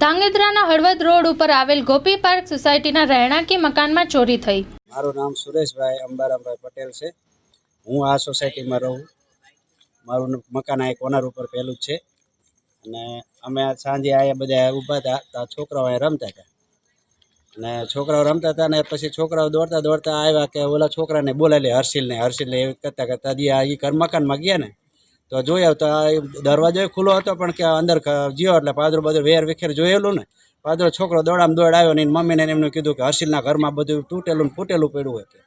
ધાંગધ્રાના Halvad road ઉપર આવેલ ગોપી park સોસાયટીના રહેણાંકી મકાનમાં ચોરી થઈ. મારું નામ સુરેશભાઈ અંબારામભાઈ પટેલ છે. હું આ સોસાયટીમાં રહું. મારું મકાન આ એક ઓનર ઉપર પહેલું જ છે. અને અમે સાંજે અહીંયા બધા ઊભા હતા તો છોકરાઓ અહીંયા રમતા હતા અને છોકરાઓ રમતા હતા ને પછી છોકરાઓ દોડતા દોડતા આવ્યા કે ઓલા છોકરાને બોલાવી હર્ષિલને. હર્ષિલને એવી કરતાં કરતાં હજી આ એ મકાનમાં ગયા ને તો જોયા તો દરવાજો ખુલ્લો હતો, પણ કે અંદર ગયો એટલે પાદરો બધું વેર વિખેર જોયેલું ને, પાદરો છોકરો દોડામ દોડ આવ્યો ને એની મમ્મીને એમનું કીધું કે હર્ષિલના ઘરમાં બધું તૂટેલું ને ફૂટેલું પડ્યું હતું.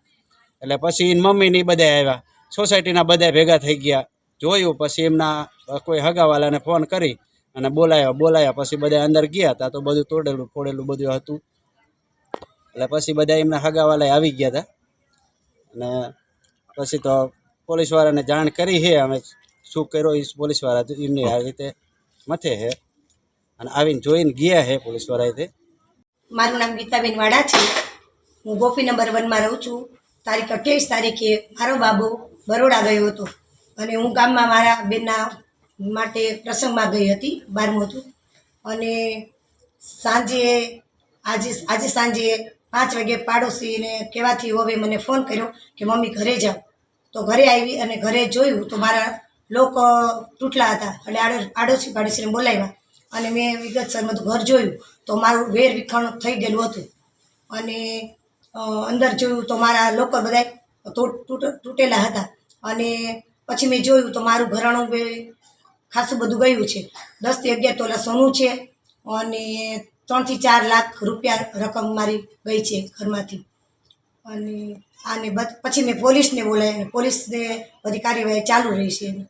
એટલે પછી એની મમ્મી ને બધા આવ્યા. સોસાયટીના બધા ભેગા થઈ ગયા. જોયું, પછી એમના કોઈ હગાવાલાને ફોન કરી અને બોલાયો, બોલાયા, પછી બધા અંદર ગયા તા તો બધું તોડેલું ફોડેલું બધું હતું. એટલે પછી બધા એમના હગાવાલા આવી ગયા હતા અને પછી તો પોલીસવાળાને જાણ કરી છે અમે શું કર્યો એ પોલીસવાળા એમની આ રીતે મથે છે અને આવીને જોઈને ગયા છે પોલીસવાળાએ તે. મારું નામ ગીતાબેન વાડા છે. હું ગોપી નંબર વનમાં રહું છું. તારીખ અઠ્યાવીસ તારીખે મારો બાબુ બરોડા ગયો હતો. અને હું ગામમાં મારા બેનના માટે પ્રસંગમાં ગઈ હતી બારમું હતું. અને સાંજે આજે આજે સાંજે પાંચ વાગે પાડોશીને કહેવાથી હવે મને ફોન કર્યો કે, મમ્મી, ઘરે જાઓ. તો ઘરે આવી અને ઘરે જોયું તો મારા લોક તૂટલા હતા. એટલે આડો, આડોશી પાડોશીને બોલાવ્યા. અને મેં વિગતસર બધું ઘર જોયું, તો મારું વેર વિખણ થઈ ગયેલું હતું. અને અંદર જોયું તો મારા લોકો બધા તૂટ- તૂટ- તૂટેલા હતા. અને પછી મેં જોયું તો મારું ઘરાણું બે ખાસું બધું ગયું છે. દસથી અગિયાર તોલા સોનું છે અને ત્રણથી ચાર લાખ રૂપિયા રકમ મારી ગઈ છે ઘરમાંથી. અને આને પછી મેં પોલીસને બોલાવી પોલીસને બધી કાર્યવાહી ચાલુ રહી છે